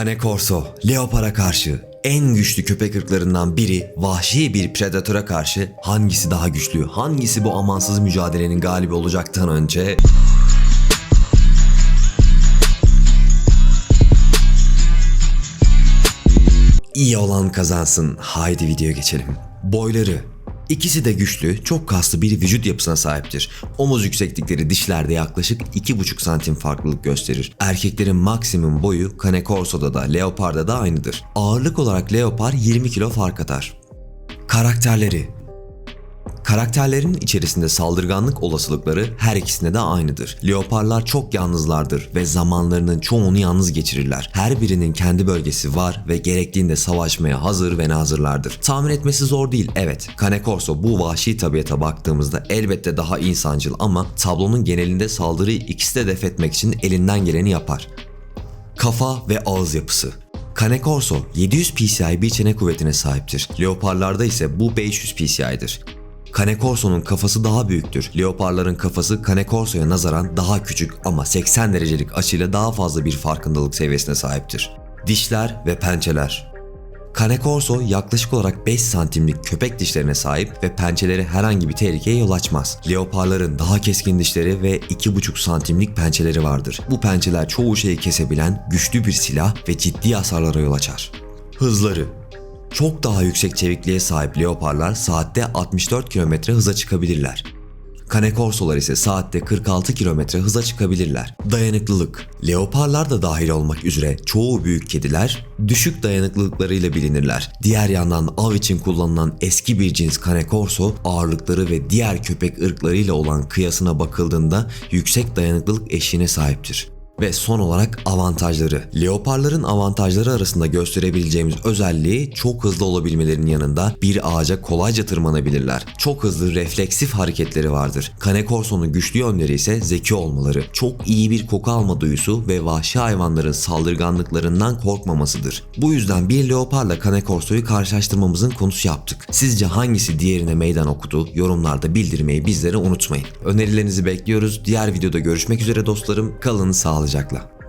Cane Corso, leopara karşı en güçlü köpek ırklarından biri vahşi bir predatöre karşı hangisi daha güçlü, hangisi bu amansız mücadelenin galibi olacaktan önce İyi olan kazansın. Haydi videoya geçelim. Boyları. İkisi de güçlü, çok kaslı bir vücut yapısına sahiptir. Omuz yükseklikleri dişlerde yaklaşık 2,5 santim farklılık gösterir. Erkeklerin maksimum boyu Cane Corso'da da Leopard'da da aynıdır. Ağırlık olarak Leopard 20 kilo fark atar. Karakterleri Karakterlerin içerisinde saldırganlık olasılıkları her ikisinde de aynıdır. Leoparlar çok yalnızlardır ve zamanlarının çoğunu yalnız geçirirler. Her birinin kendi bölgesi var ve gerektiğinde savaşmaya hazır ve nazırlardır. Tahmin etmesi zor değil evet. Cane Corso bu vahşi tabiata baktığımızda elbette daha insancıl ama tablonun genelinde saldırıyı ikisi de def etmek için elinden geleni yapar. Kafa ve ağız yapısı. Cane Corso 700 PCI bir çene kuvvetine sahiptir. Leoparlarda ise bu 500 PCI'dir. Cane Corso'nun kafası daha büyüktür. Leoparların kafası Cane Corso'ya nazaran daha küçük ama 80 derecelik açıyla daha fazla bir farkındalık seviyesine sahiptir. Dişler ve pençeler. Cane Corso yaklaşık olarak 5 santimlik köpek dişlerine sahip ve pençeleri herhangi bir tehlikeye yol açmaz. Leoparların daha keskin dişleri ve 2,5 santimlik pençeleri vardır. Bu pençeler çoğu şeyi kesebilen güçlü bir silah ve ciddi hasarlara yol açar. Hızları çok daha yüksek çevikliğe sahip leoparlar saatte 64 km hıza çıkabilirler. Cane Corso'lar ise saatte 46 km hıza çıkabilirler. Dayanıklılık. Leoparlar da dahil olmak üzere çoğu büyük kediler düşük dayanıklılıklarıyla bilinirler. Diğer yandan av için kullanılan eski bir cins Cane Corso ağırlıkları ve diğer köpek ırklarıyla olan kıyasına bakıldığında yüksek dayanıklılık eşiğine sahiptir. Ve son olarak avantajları. Leoparların avantajları arasında gösterebileceğimiz özelliği çok hızlı olabilmelerinin yanında bir ağaca kolayca tırmanabilirler. Çok hızlı refleksif hareketleri vardır. Cane Corso'nun güçlü yönleri ise zeki olmaları, çok iyi bir koku alma duyusu ve vahşi hayvanların saldırganlıklarından korkmamasıdır. Bu yüzden bir leoparla Cane Corso'yu karşılaştırmamızın konusu yaptık. Sizce hangisi diğerine meydan okudu? Yorumlarda bildirmeyi bizlere unutmayın. Önerilerinizi bekliyoruz. Diğer videoda görüşmek üzere dostlarım. Kalın sağlıcakla.